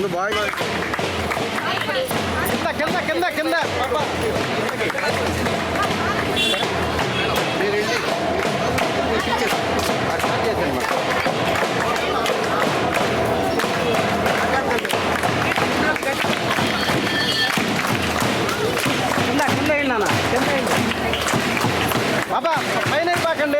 నువ్వు బాగా కింద కింద కింద కింద కింద కింద కింద బాబా పైన పాకండి.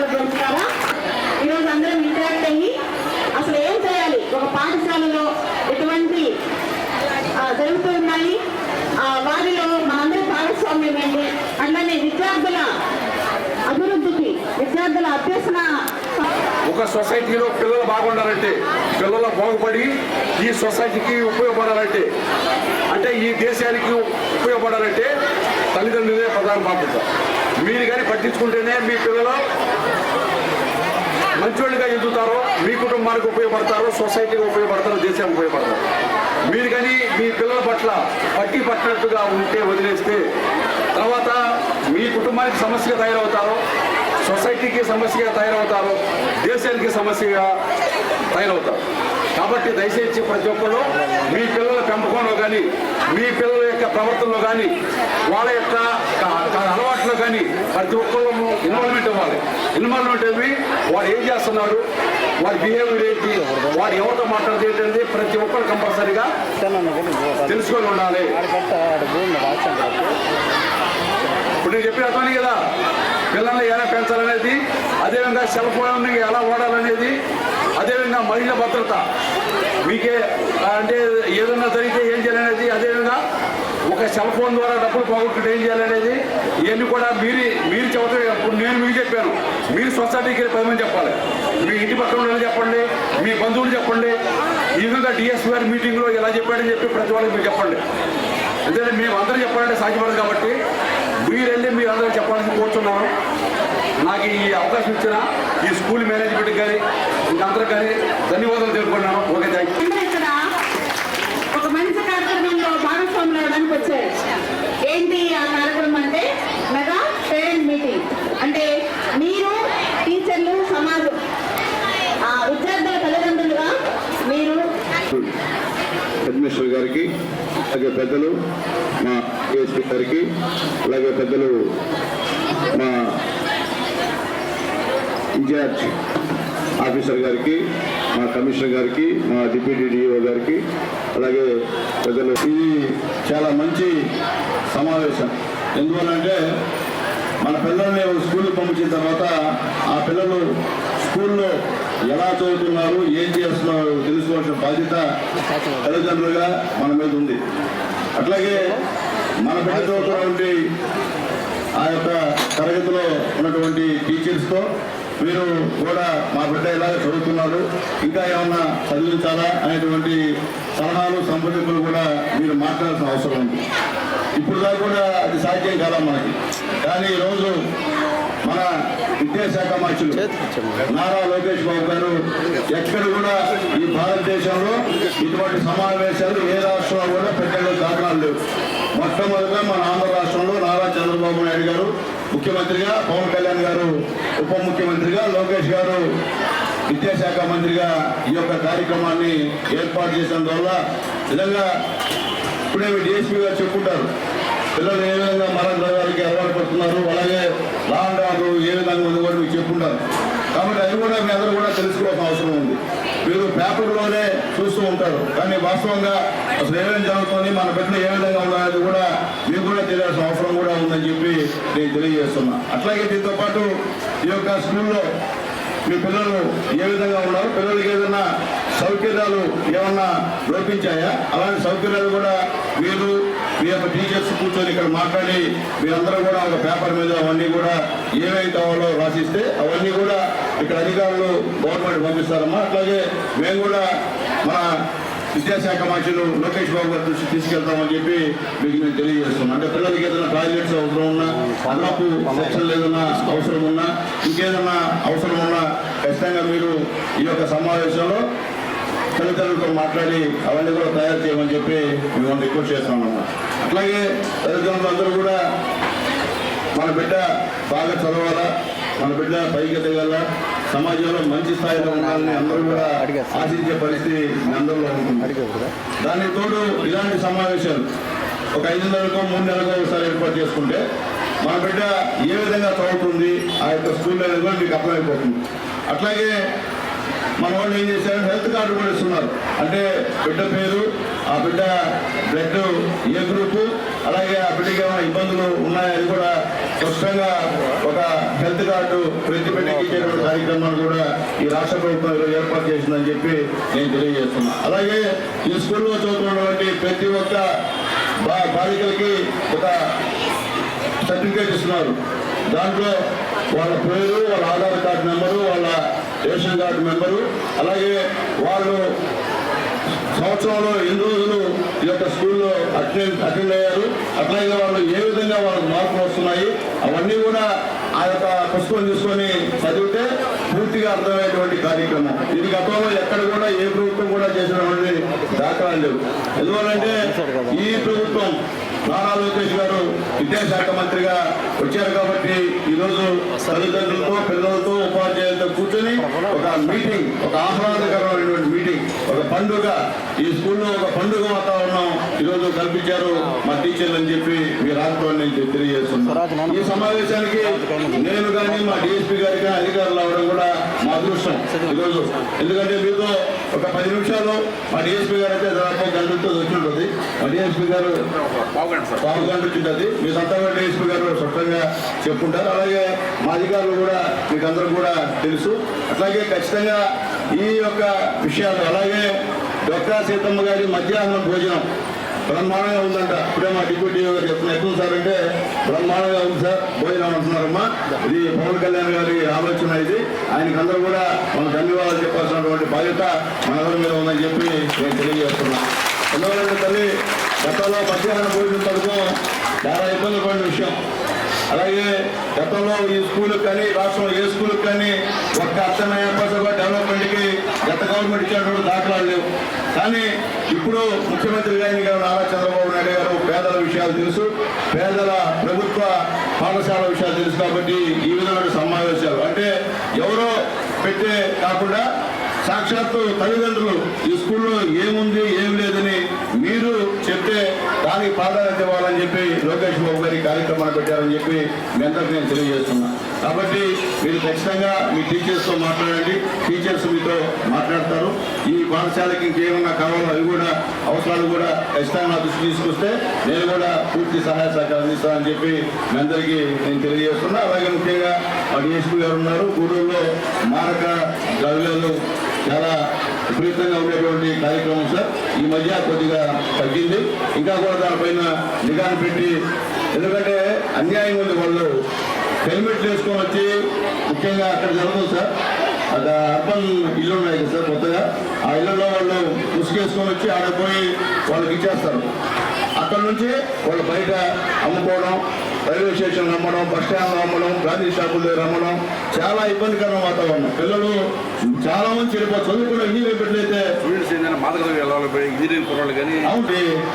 మరొకసారి పొందుతారా ఈరోజు అందరం ఇంటరాక్ట్ అయ్యి అసలు ఏం చేయాలి? ఒక పాఠశాలలో ఎటువంటి జరుగుతూ ఉన్నాయి. ఆ, వారిలో మనందరి భాగస్వామ్యం ఏంటి? అట్లనే విద్యార్థుల అభివృద్ధికి విద్యార్థుల అభ్యసన ఒక సొసైటీలో పిల్లలు బాగుండాలంటే పిల్లలు బాగుపడి ఈ సొసైటీకి ఉపయోగపడాలంటే అంటే ఈ దేశానికి ఉపయోగపడాలంటే తల్లిదండ్రులే ప్రధాన బాధ్యత. మీరు కానీ పట్టించుకుంటేనే మీ పిల్లలు మంచివాళ్ళుగా ఎదుగుతారో మీ కుటుంబానికి ఉపయోగపడతారు సొసైటీకి ఉపయోగపడతారు దేశానికి ఉపయోగపడతారు. మీరు కానీ మీ పిల్లల పట్ల పట్టి పట్టినట్టుగా ఉంటే వదిలేస్తే తర్వాత మీ కుటుంబానికి సమస్యగా తయారవుతారు సొసైటీకి సమస్యగా తయారవుతారు దేశానికి సమస్యగా తయారవుతారు. కాబట్టి దయచేసి ప్రతి ఒక్కరు మీ పిల్లల పెంపకంలో కానీ మీ పిల్లల యొక్క ప్రవర్తనలో కానీ వాళ్ళ యొక్క ప్రతి ఒక్కరు ఇన్వాల్వ్మెంట్ ఇవ్వాలి ఇన్వాల్వ్మెంట్ ఇవ్వి వాడు ఏం చేస్తున్నాడు? వాడి బిహేవియర్ ఏంటి? వాడు ఎవరితో మాట్లాడితే ఏంటంటే ప్రతి ఒక్కరు కంపల్సరీగా తెలుసుకొని ఉండాలి. ఇప్పుడు నేను చెప్పిన అర్థమని కదా. పిల్లల్ని ఎలా పెంచాలనేది అదేవిధంగా సెల్ ఫోన్ ఎలా వాడాలనేది అదేవిధంగా మహిళ భద్రత. మీకే అంటే ఏదన్నా జరిగితే ఏం చేయాలనేది అదేవిధంగా ఒక సెల్ ఫోన్ ద్వారా డబ్బులు పోగొట్టుకుంటే ఏం చేయాలనేది ఇవన్నీ కూడా మీరు మీరు చెబుతారు ఇప్పుడు నేను మీకు చెప్పాను. మీరు సొసైటీకి పది మంది చెప్పాలి. మీ ఇంటి పక్కన వాళ్ళు చెప్పండి మీ బంధువులు చెప్పండి. ఈ విధంగా డిఎస్పీ గారి మీటింగ్లో ఎలా చెప్పాడని చెప్పి ప్రతి వాళ్ళకి మీరు చెప్పండి. ఎందుకంటే మేము అందరూ చెప్పాలంటే సాధ్యపడదు కాబట్టి మీరెళ్ళి మీరు అందరూ చెప్పాలని కోరుతున్నాను నాకు ఈ అవకాశం ఇచ్చిన ఈ స్కూల్ మేనేజ్మెంట్ కానీ ఇంకందరూ కానీ ధన్యవాదాలు తెలుపుకున్నాను ఓకే థ్యాంక్ యూ ఇక్కడ ఒక మంచి కార్యక్రమంలో భాగస్వాములు అవడానికి వచ్చారు ఏంటి ఆ కార్యక్రమం అంటే మెగా పేరెంట్ మీటింగ్ అంటే మీరు టీచర్లు సమాజం ఆ విద్యార్థుల తల్లిదండ్రులుగా మీరు హెడ్ మినిస్టర్ గారికి అలాగే పెద్దలు మా ఏఎస్పీ గారికి అలాగే పెద్దలు మా ఇన్ఛార్జ్ ఆఫీసర్ గారికి మా కమిషనర్ గారికి మా డిప్యూటీ డిఓ గారికి అలాగే పెద్దలు. ఇది చాలా మంచి సమావేశం. ఎందువల్లంటే మన పిల్లల్ని స్కూల్కి పంపించిన తర్వాత ఆ పిల్లలు స్కూల్లో ఎలా చదువుతున్నారు ఏం చేస్తున్నారు తెలుసుకోవాల్సిన బాధ్యత తల్లిదండ్రులుగా మన మీద ఉంది. అట్లాగే మన బిడ్డతో కూడా ఉండి ఆ యొక్క తరగతిలో ఉన్నటువంటి టీచర్స్తో మీరు కూడా మా బిడ్డ ఇలాగ చదువుతున్నారు ఇంకా ఏమన్నా చదివించాలా అనేటువంటి సలహాలు సంప్రదింపులు కూడా మీరు మాట్లాడాల్సిన అవసరం ఉంది. ఇప్పుడు దాకా కూడా అది సాధ్యం కాదా మనకి. కానీ ఈరోజు మన విద్యాశాఖ మంత్రులు నారా లోకేష్ బాబు గారు ఎక్కడ కూడా ఈ భారతదేశంలో ఇటువంటి సమావేశాలు ఏ రాష్ట్రంలో కూడా పెట్టడం దాఖలాలు లేవు. మొట్టమొదటిగా మన ఆంధ్ర రాష్ట్రంలో నారా చంద్రబాబు నాయుడు గారు ముఖ్యమంత్రిగా పవన్ కళ్యాణ్ గారు ఉప ముఖ్యమంత్రిగా లోకేష్ గారు విద్యాశాఖ మంత్రిగా ఈ యొక్క కార్యక్రమాన్ని ఏర్పాటు చేసినందువల్ల నిజంగా ఇప్పుడే డిఎస్పీ గారు చెప్పుకుంటారు. పిల్లలు ఏ విధంగా మరణ ద్రవ్యాలకి అలవాటు పడుతున్నారు అలాగే లా అండ్ ఆర్డర్ ఏ విధంగా ఉంది కూడా మీకు చెప్పుకుంటారు. కాబట్టి అది కూడా మీ అందరూ కూడా తెలుసుకోవాల్సిన అవసరం ఉంది. వీరు పేపర్లోనే చూస్తూ ఉంటారు. కానీ వాస్తవంగా అసలు ఏమేమి జరుగుతుంది మన బిడ్డలు ఏ విధంగా ఉన్నాయని కూడా మీకు కూడా తెలియాల్సిన అవసరం కూడా ఉందని చెప్పి నేను తెలియజేస్తున్నా. అట్లాగే దీంతో పాటు ఈ యొక్క స్కూల్లో మీ పిల్లలు ఏ విధంగా ఉన్నారు పిల్లలకి ఏదైనా సౌకర్యాలు ఏమన్నా లోపించాయా? అలాంటి సౌకర్యాలు టీచర్స్ కూర్చొని ఇక్కడ మాట్లాడి మీరందరూ కూడా ఒక పేపర్ మీద అవన్నీ కూడా ఏమేమి కావాలో రాసిస్తే అవన్నీ కూడా ఇక్కడ అధికారులు గవర్నమెంట్ పంపిస్తారమ్మా. అట్లాగే మేము కూడా మన విద్యాశాఖ మంత్రులు లోకేష్ బాబు గారి దృష్టి తీసుకెళ్తామని చెప్పి మీకు మేము తెలియజేస్తున్నాం. అంటే పిల్లలకి ఏదైనా టాయిలెట్స్ అవసరం ఉన్నా అదనపు సెక్షన్లు ఏదైనా అవసరం ఉన్నా ఇంకేదైనా అవసరం ఉన్నా ఖచ్చితంగా మీరు ఈ యొక్క సమావేశంలో తల్లిదండ్రులతో మాట్లాడి అవన్నీ కూడా తయారు చేయమని చెప్పి మేము రిక్వెస్ట్ చేస్తున్నాం అట్లాగే తల్లిదండ్రులు అందరూ కూడా మన బిడ్డ బాగా చదవాలా మన బిడ్డ పైకి ఎదగాల సమాజంలో మంచి స్థాయిలో ఉండాలని అందరూ కూడా ఆశించే పరిస్థితి అందరిలో ఉంటుంది. దానికి తోడు ఇలాంటి సమావేశాలు ఒక ఐదు నెలలకో మూడు నెలలకో ఒకసారి ఏర్పాటు చేసుకుంటే మన బిడ్డ ఏ విధంగా చదువుతుంది ఆ యొక్క స్కూల్ అనేది కూడా మీకు అర్థమైపోతుంది అట్లాగే మన వాళ్ళు ఏం చేశారు? హెల్త్ కార్డు కూడా ఇస్తున్నారు. అంటే బిడ్డ పేరు బిడ్డ బ్లడ్ ఏ గ్రూప్ అలాగే ఆ బిడ్డకి ఏమైనా ఇబ్బందులు ఉన్నాయని కూడా స్పష్టంగా ఒక హెల్త్ కార్డు ప్రతి బిడ్డకి ఇచ్చేటువంటి కార్యక్రమాలు కూడా ఈ రాష్ట్ర ప్రభుత్వం ఏర్పాటు చేసిందని చెప్పి నేను తెలియజేస్తున్నా. అలాగే ఈ స్కూల్లో చదువుతున్నటువంటి ప్రతి ఒక్క బా బాలికలకి ఒక సర్టిఫికేట్ ఇస్తున్నారు. దాంట్లో వాళ్ళ పేరు వాళ్ళ ఆధార్ కార్డు నెంబరు వాళ్ళ రేషన్ కార్డు నెంబరు అలాగే వాళ్ళు సంవత్సరంలో ఎన్ని రోజులు ఈ యొక్క స్కూల్లో అటెండ్ అటెండ్ అయ్యారు? అట్లాగే వాళ్ళు ఏ విధంగా వాళ్ళకి మార్పులు వస్తున్నాయి? అవన్నీ కూడా ఆ యొక్క పుస్తకం తీసుకొని చదివితే పూర్తిగా అర్థమయ్యేటువంటి కార్యక్రమం. ఇది గతంలో ఎక్కడ కూడా ఏ ప్రభుత్వం కూడా చేసినటువంటి దాఖలాలు లేవు. ఎందువల్లంటే ఈ ప్రభుత్వం నారా లోకేష్ గారు విద్యాశాఖ మంత్రిగా వచ్చారు కాబట్టి ఈరోజు తల్లిదండ్రులతో పిల్లలతో ఉపాధ్యాయులతో కూర్చొని ఒక మీటింగ్ ఒక ఆహ్లాదకరమైనటువంటి మీటింగ్ ఒక పండుగ. ఈ స్కూల్లో ఒక పండుగ వాతావరణం ఈరోజు కల్పించారు మా టీచర్లు అని చెప్పి మీ రాష్ట్రాన్ని నేను తెలియజేస్తున్నాను. ఈ సమావేశానికి నేను కానీ మా డిఎస్పీ గారి కానీ అధికారులు అవడం కూడా మా అదృష్టం ఈరోజు. ఎందుకంటే మీతో ఒక పది నిమిషాలు మా డిఎస్పీ గారు అయితే దాదాపు ఒక వచ్చి ఉంటుంది మా డిఎస్పీ గారు పావు గంట ఉంటుంది మీ సొంతంగా డిఎస్పీ గారు స్పష్టంగా చెప్పుకుంటారు. అలాగే మా అధికారులు కూడా మీకు అందరూ కూడా తెలుసు. అట్లాగే ఖచ్చితంగా ఈ యొక్క విషయాలు అలాగే డొక్కా సీతమ్మ గారి మధ్యాహ్నం భోజనం బ్రహ్మాండంగా ఉందంట. ఇప్పుడే మా డిప్యూటీ గారు చెప్తున్నా ఎక్కువ సార్ అంటే బ్రహ్మాండంగా ఉంది సార్. భోజనం అంటున్నారమ్మా. ఇది పవన్ కళ్యాణ్ గారి ఆలోచన ఇది. ఆయనకి అందరూ కూడా మనం ధన్యవాదాలు చెప్పాల్సినటువంటి బాధ్యత మనందరి మీద ఉందని చెప్పి నేను తెలియజేస్తున్నాను ఎందుకంటే తల్లి గతంలో మధ్యాహ్నం భోజనం పథకం చాలా ఇబ్బంది పడిన విషయం. అలాగే గతంలో ఈ స్కూల్కి కానీ రాష్ట్రంలో ఏ స్కూల్కి కానీ ఒక్క అర్థమైన డెవలప్మెంట్కి గత గవర్నమెంట్ ఇచ్చినటువంటి దాఖలాలు లేవు. కానీ ఇప్పుడు ముఖ్యమంత్రి గారిని గారు నారా చంద్రబాబు నాయుడు గారు పేదల విషయాలు తెలుసు. పేదల ప్రభుత్వ పాఠశాల విషయాలు తెలుసు కాబట్టి ఈ విధమైన సమావేశాలు. అంటే ఎవరో పెట్టే కాకుండా సాక్షాత్తు తల్లిదండ్రులు ఈ స్కూల్లో ఏముంది ఏం లేదని మీరు చెప్తే దానికి ప్రాధాన్యత ఇవ్వాలని చెప్పి లోకేష్ బాబు గారి కార్యక్రమాన్ని పెట్టారని చెప్పి మీ నేను తెలియజేస్తున్నా. కాబట్టి మీరు ఖచ్చితంగా మీ టీచర్స్తో మాట్లాడండి. టీచర్స్ మీతో పాఠశాలకి ఇంకేమన్నా కావాలో అవి కూడా అవసరాలు కూడా ఖచ్చితంగా దృష్టి తీసుకొస్తే నేను కూడా పూర్తి సహాయ సహకారం అందిస్తానని చెప్పి మీ అందరికీ నేను తెలియజేస్తున్నా. అలాగే ముఖ్యంగా మా డిఎస్పీ గారు ఉన్నారు. గూడూరులో మారక ద్రవ్యాలు చాలా విపరీతంగా ఉండేటువంటి కార్యక్రమం సార్. ఈ మధ్య కొద్దిగా తగ్గింది. ఇంకా కూడా దానిపైన నిఘాను పెట్టి ఎందుకంటే అన్యాయం ఉంది వాళ్ళు. హెల్మెట్లు వేసుకొని వచ్చి ముఖ్యంగా అక్కడ జరగదు సార్. అక్కడ అర్బన్ ఇల్లు ఉన్నాయి కదా సార్ కొత్తగా. ఆ ఇళ్ళలో వాళ్ళు ముసుగేసుకొని వచ్చి ఆడ పోయి వాళ్ళకి ఇచ్చేస్తారు. అక్కడ నుంచి వాళ్ళు బయట అమ్ముకోవడం రైల్వే స్టేషన్ అమ్మడం బస్ స్టాండ్ అమ్మడం గాంధీ షాపుల దగ్గర అమ్మడం చాలా ఇబ్బందికరమైన వాతావరణం. పిల్లలు చాలా మంది చెడిపోతారు చదువుకున్న ఇంజనీరింగ్ పెట్టినైతే స్టూడెంట్స్ ఏంటంటే మాదక ఇంజనీరింగ్ కుర్రాళ్ళు కానీ. అవును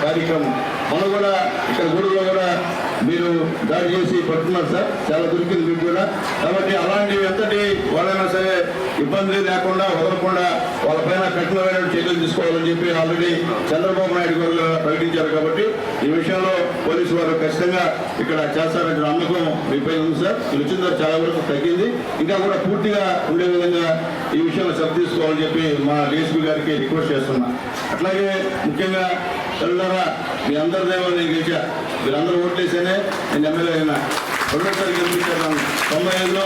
కార్యక్రమం. మొన్న కూడా ఇక్కడ గుడిలో కూడా మీరు దాడి చేసి పట్టుకున్నారు సార్. చాలా దొరికింది మీకు కూడా. కాబట్టి అలాంటివి ఎంతటి వాళ్ళైనా సరే ఇబ్బంది లేకుండా వదలకుండా వాళ్ళపైన కఠినమైన చర్యలు తీసుకోవాలని చెప్పి ఆల్రెడీ చంద్రబాబు నాయుడు గారు ప్రకటించారు కాబట్టి ఈ విషయంలో పోలీసు వారు ఖచ్చితంగా ఇక్కడ చేస్తారనే నమ్మకం మీపై ఉంది సార్. ఈ వచ్చిన చాలా వరకు తగ్గింది. ఇంకా కూడా పూర్తిగా ఉండే విధంగా ఈ విషయంలో శ్రద్ధ తీసుకోవాలని చెప్పి మా డిఎస్పీ గారికి రిక్వెస్ట్ చేస్తున్నా. అట్లాగే ముఖ్యంగా తెల్లరా మీ అందరి దేవాలు నేను గెలిచా. మీరందరూ ఓట్లేసేనే నేను ఎమ్మెల్యే అయినా. రెండోసారి గెలిపించారు తొంభై ఐదులో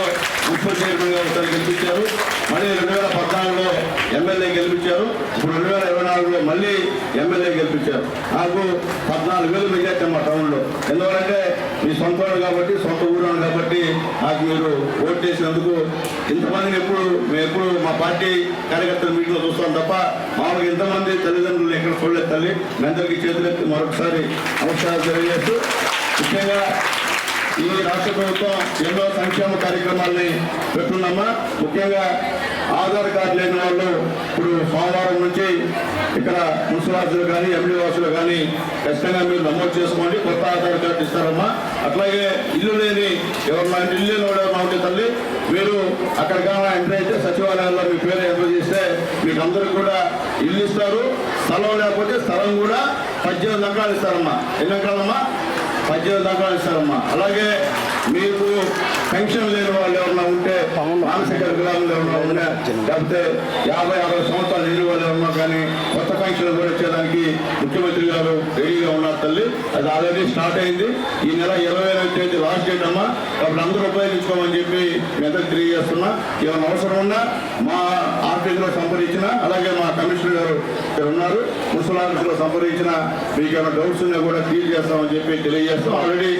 ముప్పై చైర్మన్గా ఒకసారి గెలిపించారు మళ్ళీ రెండు వేల పద్నాలుగులో ఎమ్మెల్యే గెలిపించారు ఇప్పుడు రెండు వేల ఇరవై నాలుగులో మళ్ళీ ఎమ్మెల్యే గెలిపించారు. నాకు పద్నాలుగు వేలు మెజార్టీ మా టౌన్లో. ఎందుకంటే మీ సొంత వాడు కాబట్టి సొంత ఊరు కాబట్టి నాకు మీరు ఓటు చేసినందుకు ఇంతమందిని ఎప్పుడు మేము ఎప్పుడు మా పార్టీ కార్యకర్తల మీటింగ్లో చూస్తాం తప్ప మామూలుగా ఇంతమంది తల్లిదండ్రులు ఎక్కడ చూడలేదు తల్లి. మీ అందరికీ చేతులెత్తి మరొకసారి నమస్కారం తెలియజేస్తూ ముఖ్యంగా ఈ రాష్ట్ర ప్రభుత్వం ఎన్నో సంక్షేమ కార్యక్రమాల్ని పెట్టున్నామా ముఖ్యంగా ఆధార్ కార్డు లేని వాళ్ళు ఇప్పుడు సోమవారం నుంచి ఇక్కడ మున్సిపాలిటీలు కానీ ఎండి వాసులు కానీ ఖచ్చితంగా మీరు నమోదు చేసుకోండి. కొత్త ఆధార్ కార్డు ఇస్తారమ్మా. అట్లాగే ఇల్లు లేని ఎవరన్నా ఇల్లు లేని వాడు తల్లి మీరు అక్కడ కానీ ఎంటర్ అయితే సచివాలయంలో మీ పేరు ఎంటర్ చేస్తే మీకు అందరికి కూడా ఇల్లు ఇస్తారు. స్థలం లేకపోతే స్థలం కూడా పద్దెనిమిది ఎకరాలు ఇస్తారమ్మా. ఎన్ని ఎకరాలమ్మా పద్దెనిమిది దాకా ఇస్తారమ్మా అలాగే మీకు పెన్షన్ లేని వాళ్ళు ఎవరన్నా ఉంటే మానసిక వికలాంగులు ఎవరన్నా ఉన్నా లేకపోతే యాభై అరవై సంవత్సరాలు వాళ్ళు ఎవరన్నా కానీ కొత్త పెన్షన్ కూడా ఇచ్చేదానికి ముఖ్యమంత్రి గారు రెడీగా ఉన్నారు తల్లి. అది ఆల్రెడీ స్టార్ట్ అయింది. ఈ నెల ఇరవై ఐదు తేదీ లాస్ట్ డేట్ అమ్మా. కాబట్టి అందరూ ఉపయోగించుకోమని చెప్పి మీ అందరికి తెలియజేస్తున్నా. ఏమైనా అవసరం ఉన్నా మా ఆఫీసులో సంప్రదించిన అలాగే మా కమిషనర్ గారు ఇక్కడ ఉన్నారు. మున్సిపల్ ఆఫీసులో సంప్రదించిన మీకు ఏమైనా డౌట్స్ ఉన్నా కూడా క్లియర్ చేస్తామని చెప్పి తెలియజేస్తాం. ఆల్రెడీ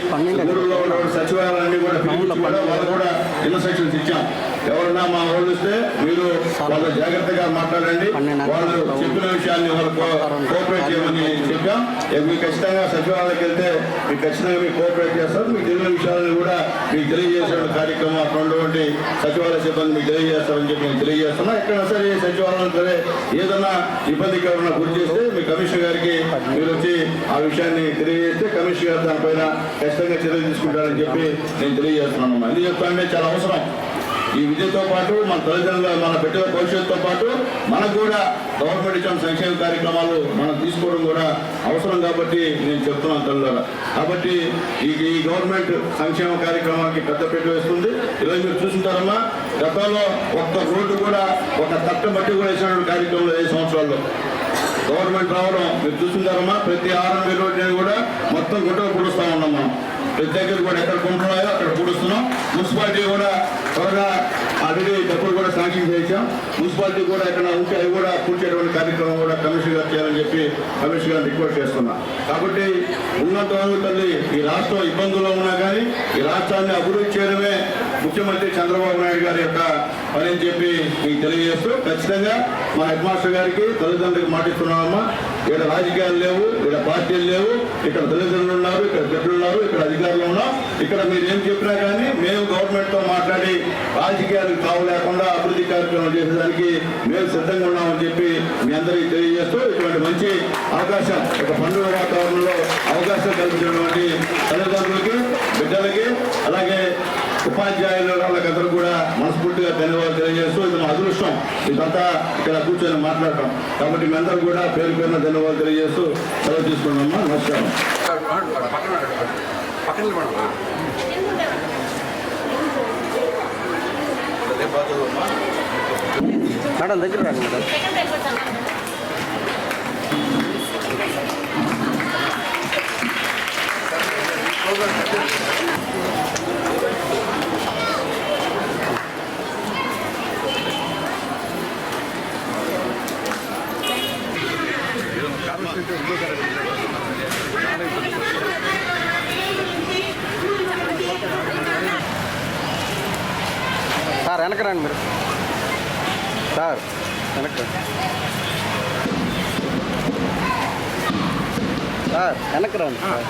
ఊళ్ళో ఉన్న సచివాలయాన్ని కూడా పిలిపించి కూడా వాళ్ళు కూడా ఇన్స్ట్రక్షన్స్ ఇచ్చాం ఎవరన్నా మా వాళ్ళు వస్తే మీరు వాళ్ళు జాగ్రత్తగా మాట్లాడండి. వాళ్ళు చెప్పిన విషయాన్ని కోఆపరేట్ చేయమని చెప్పాం. మీకు ఖచ్చితంగా సచివాలయానికి వెళ్తే మీకు ఖచ్చితంగా మీకు కోఆపరేట్ చేస్తారు. మీకు తెలియని విషయాలను కూడా మీకు తెలియజేసే కార్యక్రమం అక్కడ ఉన్నటువంటి సచివాలయ సిబ్బంది మీకు తెలియజేస్తారని చెప్పి నేను తెలియజేస్తున్నా. ఎక్కడైనా సరే సచివాలయం సరే ఏదన్నా ఇబ్బందికి ఎవరైనా గురి చేస్తే మీ కమిషనర్ గారికి మీరు వచ్చి ఆ విషయాన్ని తెలియజేస్తే కమిషనర్ గారు దానిపైన ఖచ్చితంగా చర్యలు తీసుకుంటారని చెప్పి నేను తెలియజేస్తున్నాను. ఎందుకు చెప్తానంటే చాలా అవసరం. ఈ విద్యతో పాటు మన తల్లిదండ్రుల మన బిడ్డల భవిష్యత్తుతో పాటు మనకు కూడా గవర్నమెంట్ ఇచ్చిన సంక్షేమ కార్యక్రమాలు మనం తీసుకోవడం కూడా అవసరం కాబట్టి నేను చెప్తున్నాను తల్లిదండ్రుల. కాబట్టి ఈ ఈ గవర్నమెంట్ సంక్షేమ కార్యక్రమానికి పెద్ద పెట్టు వేస్తుంది. ఈరోజు మీరు చూసుంటారమ్మా గతంలో ఒక్క రోడ్డు కూడా ఒక తట్ట మట్టి కూడా వేసినటువంటి కార్యక్రమంలో ఐదు సంవత్సరాల్లో. గవర్నమెంట్ రావడం మీరు చూసుకుంటారమ్మా ప్రతి ఆరు వేల రోడ్డు కూడా మొత్తం గుట్టలు పూడుస్తా ఉన్నాం మనం. ప్రతి దగ్గర కూడా ఎక్కడ కొంటున్నాయో మున్సిపాలిటీ కూడా త్వరగా ఆల్రెడీ డబ్బులు కూడా చేశాం మున్సిపాలిటీ కూడా ఎక్కడ ఉంటే అవి కూడా కూర్చేటువంటి కార్యక్రమం కూడా కమిషన్ గారు చేయాలని చెప్పి కమిషన్ గారు రిక్వెస్ట్ చేస్తున్నా. కాబట్టి ఉన్నత వరకు తల్లి ఈ రాష్ట్రం ఇబ్బందుల్లో ఉన్నా కానీ ఈ రాష్ట్రాన్ని అభివృద్ధి చేయడమే ముఖ్యమంత్రి చంద్రబాబు నాయుడు గారి యొక్క పని అని చెప్పి మీకు తెలియజేస్తూ ఖచ్చితంగా మా హెడ్ మాస్టర్ గారికి తల్లిదండ్రులకు మాటిస్తున్నామమ్మా ఇక్కడ రాజకీయాలు లేవు ఇక్కడ పార్టీలు లేవు ఇక్కడ తల్లిదండ్రులు ఉన్నారు ఇక్కడ బిడ్డలు ఉన్నారు ఇక్కడ అధికారులు ఉన్నాం ఇక్కడ మీరు ఏం చెప్పినా కానీ మేము గవర్నమెంట్తో మాట్లాడి రాజకీయాలకు కావు లేకుండా అభివృద్ధి కార్యక్రమాలు చేసేదానికి మేము సిద్ధంగా ఉన్నామని చెప్పి మీ అందరికీ తెలియజేస్తూ ఇటువంటి మంచి అవకాశం ఒక పండుగ వాతావరణంలో అవకాశం కల్పించినటువంటి తల్లిదండ్రులకి బిడ్డలకి అలాగే ఉపాధ్యాయులు వాళ్ళకందరూ కూడా మనస్ఫూర్తిగా ధన్యవాదాలు తెలియజేస్తూ ఇది మా అదృష్టం. ఇదంతా ఇక్కడ కూర్చొని మాట్లాడటం కాబట్టి మీ అందరూ కూడా పేరు పేరున ధన్యవాదాలు తెలియజేస్తూ సెలవు తీసుకున్నామా నమస్కారం. పక్కన నిలబడు. మేడం దగ్గర రాండి మేడం సార్ వెనక రండి మీరు సార్ వెనక రండి సార్